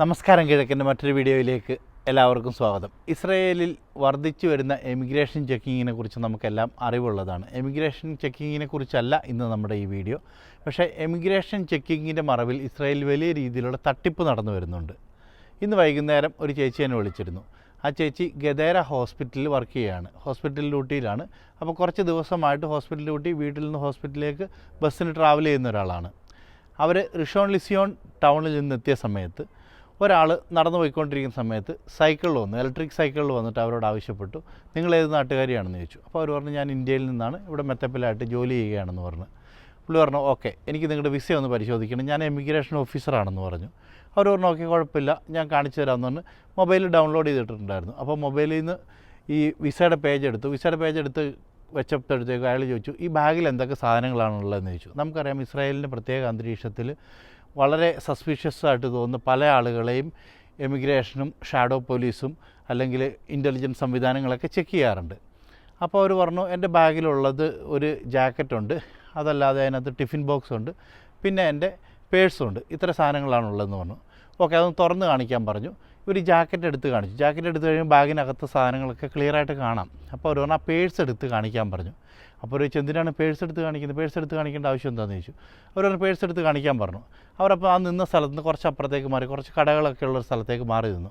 നമസ്കാരം കിഴക്കിന്റെ മറ്റൊരു വീഡിയോയിലേക്ക് എല്ലാവർക്കും സ്വാഗതം. ഇസ്രയേലിൽ വർദ്ധിച്ചു വരുന്ന എമിഗ്രേഷൻ ചെക്കിങ്ങിനെ കുറിച്ച് നമുക്കെല്ലാം അറിവുള്ളതാണ്. എമിഗ്രേഷൻ ചെക്കിങ്ങിനെ കുറിച്ചല്ല ഇന്ന് നമ്മുടെ ഈ വീഡിയോ. പക്ഷേ എമിഗ്രേഷൻ ചെക്കിങ്ങിന്റെ മറവിൽ ഇസ്രയേൽ വലിയ രീതിയിലുള്ള തട്ടിപ്പ് നടന്നു വരുന്നുണ്ട്. ഇന്ന് വൈകുന്നേരം ഒരു ചേച്ചി എന്നെ വിളിച്ചിരുന്നു. ആ ചേച്ചി ഗദേര ഹോസ്പിറ്റലിൽ വർക്ക് ചെയ്യുകയാണ്. ഹോസ്പിറ്റൽ ഡ്യൂട്ടിയിലാണ്. അപ്പോൾ കുറച്ച് ദിവസമായിട്ട് ഹോസ്പിറ്റൽ ഡ്യൂട്ടി വീട്ടിൽ നിന്ന് ഹോസ്പിറ്റലിലേക്ക് ബസ്സിന് ട്രാവൽ ചെയ്യുന്ന ഒരാളാണ്. അവർ റിഷോൺ ലിസിയോൺ ടൗണിൽ നിന്നെത്തിയ സമയത്ത് ഒരാൾ നടന്നു പോയിക്കൊണ്ടിരിക്കുന്ന സമയത്ത് സൈക്കിളിൽ വന്നു ഇലക്ട്രിക് സൈക്കിളിൽ വന്നിട്ട് അവരോട് ആവശ്യപ്പെട്ടു നിങ്ങൾ ഏത് നാട്ടുകാരിയാണെന്ന് ചോദിച്ചു. അപ്പോൾ അവർ പറഞ്ഞു ഞാൻ ഇന്ത്യയിൽ നിന്നാണ് ഇവിടെ മെത്തപ്പിലായിട്ട് ജോലി ചെയ്യുകയാണെന്ന് പറഞ്ഞു. പുള്ളി പറഞ്ഞു ഓക്കെ എനിക്ക് നിങ്ങളുടെ വിസ ഒന്ന് പരിശോധിക്കണം ഞാൻ എമിഗ്രേഷൻ ഓഫീസറാണെന്ന് പറഞ്ഞു. അവർ പറഞ്ഞു ഓക്കെ കുഴപ്പമില്ല ഞാൻ കാണിച്ചു തരാമെന്ന് പറഞ്ഞ്. മൊബൈലിൽ ഡൗൺലോഡ് ചെയ്തിട്ടുണ്ടായിരുന്നു. അപ്പോൾ മൊബൈലിൽ നിന്ന് ഈ വിസയുടെ പേജ് എടുത്തു വിസയുടെ പേജ് എടുത്ത് വെച്ചപ്പോഴത്തേക്ക് അയാൾ ചോദിച്ചു ഈ ബാഗിൽ എന്തൊക്കെ സാധനങ്ങളാണുള്ളതെന്ന് ചോദിച്ചു. നമുക്കറിയാം ഇസ്രായേലിന്റെ പ്രത്യേക അന്തരീക്ഷത്തിൽ വളരെ സസ്പീഷ്യസ് ആയിട്ട് തോന്നുന്ന പല ആളുകളെയും എമിഗ്രേഷനും ഷാഡോ പോലീസും അല്ലെങ്കിൽ ഇന്റലിജൻസ് സംവിധാനങ്ങളൊക്കെ ചെക്ക് ചെയ്യാറുണ്ട്. അപ്പോൾ അവർ പറഞ്ഞു എന്റെ ബാഗിലുള്ളത് ഒരു ജാക്കറ്റുണ്ട്. അതല്ലാതെ അതിനകത്ത് ടിഫിൻ ബോക്സ് ഉണ്ട് പിന്നെ എന്റെ പേഴ്സുണ്ട്. ഇത്ര സാധനങ്ങളാണുള്ളതെന്ന് പറഞ്ഞു. ഓക്കെ അതൊന്ന് തുറന്ന് കാണിക്കാൻ പറഞ്ഞു. ഇവർ ജാക്കറ്റ് എടുത്ത് കാണിച്ചു. ജാക്കറ്റ് എടുത്ത് കഴിയുമ്പോൾ ബാഗിനകത്ത് സാധനങ്ങളൊക്കെ ക്ലിയർ ആയിട്ട് കാണാം. അപ്പോൾ അവർ പറഞ്ഞാൽ പേഴ്സ് എടുത്ത് കാണിക്കാൻ പറഞ്ഞു. അപ്പോൾ ഒരു എന്തിനാണ് പേഴ്സ് എടുത്ത് കാണിക്കുന്നത്? പേഴ്സ് എടുത്ത് കാണിക്കേണ്ട ആവശ്യം എന്താണെന്ന് ചോദിച്ചു. അവർ പറഞ്ഞു പേഴ്സ് എടുത്ത് കാണിക്കാൻ പറഞ്ഞു. അവരപ്പോൾ ആ നിന്ന സ്ഥലത്ത് നിന്ന് കുറച്ച് അപ്പുറത്തേക്ക് മാറി കുറച്ച് കടകളൊക്കെ ഉള്ള സ്ഥലത്തേക്ക് മാറി നിന്നു.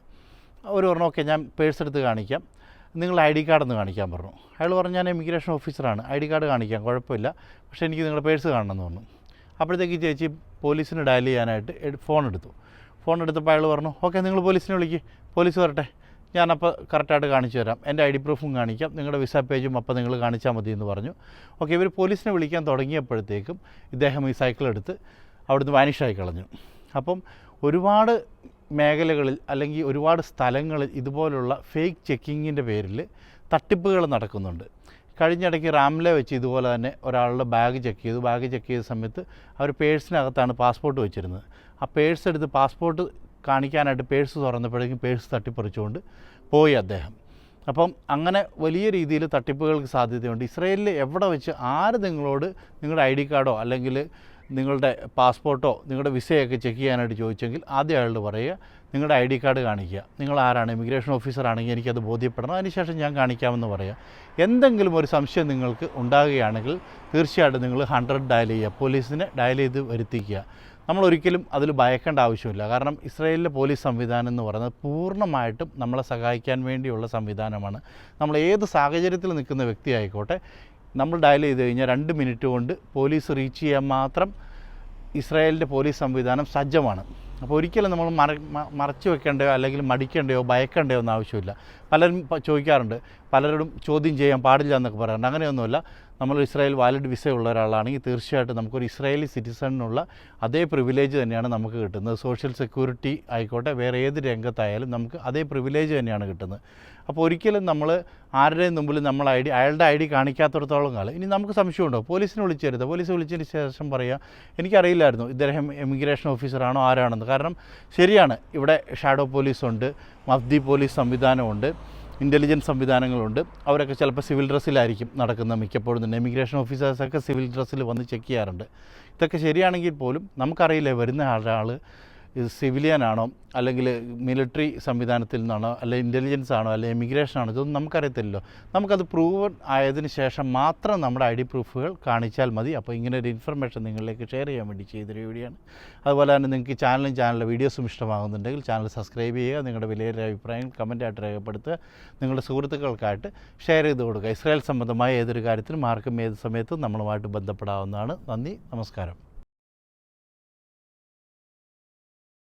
അവർ പറഞ്ഞു ഓക്കെ ഞാൻ പേഴ്സ് എടുത്ത് കാണിക്കാം. നിങ്ങൾ ഐ ഡി കാർഡ് ഒന്ന് കാണിക്കാൻ പറഞ്ഞു. അയാൾ പറഞ്ഞു ഞാൻ ഇമിഗ്രേഷൻ ഓഫീസറാണ് ഐ ഡി കാർഡ് കാണിക്കാം കുഴപ്പമില്ല. പക്ഷേ എനിക്ക് നിങ്ങളുടെ പേഴ്സ് കാണണം എന്ന് പറഞ്ഞു. അപ്പോഴത്തേക്ക് ചേച്ചി പോലീസിന് ഡയൽ ചെയ്യാനായിട്ട് ഫോൺ എടുത്തു. ഫോൺ എടുത്തപ്പോൾ അയാൾ പറഞ്ഞു ഓക്കെ നിങ്ങൾ പോലീസിനെ വിളിക്ക്. പോലീസ് വരട്ടെ. ഞാനപ്പോൾ കറക്റ്റായിട്ട് കാണിച്ചു തരാം. എന്റെ ഐ ഡി പ്രൂഫും കാണിക്കാം. നിങ്ങളുടെ വിസ പേജും അപ്പോൾ നിങ്ങൾ കാണിച്ചാൽ മതി എന്ന് പറഞ്ഞു. ഓക്കെ ഇവർ പോലീസിനെ വിളിക്കാൻ തുടങ്ങിയപ്പോഴത്തേക്കും ഇദ്ദേഹം ഈ സൈക്കിൾ എടുത്ത് അവിടുന്ന് വാനിഷായി കളഞ്ഞു. അപ്പം ഒരുപാട് മേഖലകളിൽ അല്ലെങ്കിൽ ഒരുപാട് സ്ഥലങ്ങളിൽ ഇതുപോലുള്ള ഫേക്ക് ചെക്കിങ്ങിന്റെ പേരിൽ തട്ടിപ്പുകൾ നടക്കുന്നുണ്ട്. കഴിഞ്ഞിടയ്ക്ക് റാമിലെ വെച്ച് ഇതുപോലെ തന്നെ ഒരാളുടെ ബാഗ് ചെക്ക് ചെയ്തു. ബാഗ് ചെക്ക് ചെയ്ത സമയത്ത് അവർ പേഴ്സിനകത്താണ് പാസ്പോർട്ട് വെച്ചിരുന്നത്. ആ പേഴ്സ് എടുത്ത് പാസ്പോർട്ട് കാണിക്കാനായിട്ട് പേഴ്സ് തുറന്നപ്പോഴേക്കും പേഴ്സ് തട്ടിപ്പറിച്ചുകൊണ്ട് പോയി അദ്ദേഹം. അപ്പം അങ്ങനെ വലിയ രീതിയിൽ തട്ടിപ്പുകൾക്ക് സാധ്യതയുണ്ട്. ഇസ്രയേലിൽ എവിടെ വെച്ച് ആര് നിങ്ങളോട് നിങ്ങളുടെ ഐ ഡി കാർഡോ അല്ലെങ്കിൽ നിങ്ങളുടെ പാസ്പോർട്ടോ നിങ്ങളുടെ വിസയൊക്കെ ചെക്ക് ചെയ്യാനായിട്ട് ചോദിച്ചെങ്കിൽ ആദ്യം അയാളോട് പറയുക നിങ്ങളുടെ ഐ ഡി കാർഡ് കാണിക്കുക. നിങ്ങൾ ആരാണ്? ഇമിഗ്രേഷൻ ഓഫീസർ ആണെങ്കിൽ എനിക്കത് ബോധ്യപ്പെടണം. അതിനുശേഷം ഞാൻ കാണിക്കാമെന്ന് പറയാം. എന്തെങ്കിലും ഒരു സംശയം നിങ്ങൾക്ക് ഉണ്ടാകുകയാണെങ്കിൽ തീർച്ചയായിട്ടും നിങ്ങൾ ഹൺഡ്രഡ് ഡയൽ ചെയ്യുക പോലീസിനെ ഡയൽ ചെയ്ത് വരുത്തിക്കുക. നമ്മൾ ഒരിക്കലും അതിൽ ഭയക്കേണ്ട ആവശ്യമില്ല. കാരണം ഇസ്രായേലിലെ പോലീസ് സംവിധാനം എന്ന് പറയുന്നത് പൂർണമായിട്ടും നമ്മളെ സഹായിക്കാൻ വേണ്ടിയുള്ള സംവിധാനമാണ്. നമ്മൾ ഏത് സാഹചര്യത്തിൽ നിൽക്കുന്ന വ്യക്തി ആയിക്കോട്ടെ നമ്മൾ ഡയൽ ചെയ്ത് കഴിഞ്ഞാൽ രണ്ട് മിനിറ്റ് കൊണ്ട് പോലീസ് റീച്ച് ചെയ്യാൻ മാത്രം ഇസ്രായേലിന്റെ പോലീസ് സംവിധാനം സജ്ജമാണ്. അപ്പോൾ ഒരിക്കലും നമ്മൾ മറ മറച്ചു വെക്കേണ്ടയോ അല്ലെങ്കിൽ മടിക്കേണ്ടയോ ഭയക്കേണ്ടയോ ഒന്നും ആവശ്യമില്ല. പലരും ചോദിക്കാറുണ്ട്. പലരോടും ചോദ്യം ചെയ്യാൻ പാടില്ല എന്നൊക്കെ പറയാറുണ്ട്. അങ്ങനെയൊന്നുമില്ല. നമ്മൾ ഇസ്രായേൽ വാലിഡ് വിസ ഉള്ള ഒരാളാണെങ്കിൽ തീർച്ചയായിട്ടും നമുക്കൊരു ഇസ്രായേലി സിറ്റിസണിനുള്ള അതേ പ്രിവിലേജ് തന്നെയാണ് നമുക്ക് കിട്ടുന്നത്. സോഷ്യൽ സെക്യൂരിറ്റി ആയിക്കോട്ടെ വേറെ ഏത് രംഗത്തായാലും നമുക്ക് അതേ പ്രിവിലേജ് തന്നെയാണ് കിട്ടുന്നത്. അപ്പോൾ ഒരിക്കലും നമ്മൾ ആരുടെയും മുമ്പിൽ നമ്മൾ ഐ ഡി അയാളുടെ ഐ ഡി കാണിക്കാത്തടത്തോളം കാലം ഇനി നമുക്ക് സംശയമുണ്ടോ? പോലീസിനെ വിളിച്ചരുത്. പോലീസ് വിളിച്ചതിന് ശേഷം പറയുക എനിക്കറിയില്ലായിരുന്നു ഇദ്ദേഹം എമിഗ്രേഷൻ ഓഫീസറാണോ ആരാണെന്ന്. കാരണം ശരിയാണ് ഇവിടെ ഷാഡോ പോലീസുണ്ട് മഫ്ദി പോലീസ് സംവിധാനമുണ്ട്. ഇന്റലിജൻസ് സംവിധാനങ്ങളുണ്ട്. അവരൊക്കെ ചിലപ്പോൾ സിവിൽ ഡ്രസ്സിലായിരിക്കും നടക്കുന്ന മിക്കപ്പോഴും തന്നെ. ഇമിഗ്രേഷൻ ഓഫീസേഴ്സൊക്കെ സിവിൽ ഡ്രസ്സിൽ വന്ന് ചെക്ക് ചെയ്യാറുണ്ട്. ഇതൊക്കെ ശരിയാണെങ്കിൽ പോലും നമുക്കറിയില്ല വരുന്ന ആളാൾ ഇത് സിവിലിയൻ ആണോ അല്ലെങ്കിൽ മിലിറ്ററി സംവിധാനത്തിൽ നിന്നാണോ അല്ലെങ്കിൽ ഇന്റലിജൻസ് ആണോ അല്ലെങ്കിൽ ഇമിഗ്രേഷൻ ആണോ ഇതൊന്നും നമുക്കറിയത്തില്ലല്ലോ. നമുക്കത് പ്രൂവ് ആയതിന് ശേഷം മാത്രം നമ്മുടെ ഐ ഡി പ്രൂഫുകൾ കാണിച്ചാൽ മതി. അപ്പോൾ ഇങ്ങനെ ഒരു ഇൻഫർമേഷൻ നിങ്ങളിലേക്ക് ഷെയർ ചെയ്യാൻ വേണ്ടി ചെയ്തൊരു വീഡിയോ ആണ് അതുപോലെ തന്നെ നിങ്ങൾക്ക് ചാനലും ചാനലിലെ വീഡിയോസും ഇഷ്ടമാകുന്നുണ്ടെങ്കിൽ ചാനൽ സബ്സ്ക്രൈബ് ചെയ്യുക നിങ്ങളുടെ വിലയേറിയ അഭിപ്രായം കമന്റായിട്ട് രേഖപ്പെടുത്തുക നിങ്ങളുടെ സുഹൃത്തുക്കൾക്കായിട്ട് ഷെയർ ചെയ്ത് കൊടുക്കുക. ഇസ്രായേൽ സംബന്ധമായ ഏതൊരു കാര്യത്തിനും ആർക്കും ഏത് സമയത്തും നമ്മളുമായിട്ട് ബന്ധപ്പെടാവുന്നതാണ്. നന്ദി നമസ്കാരം.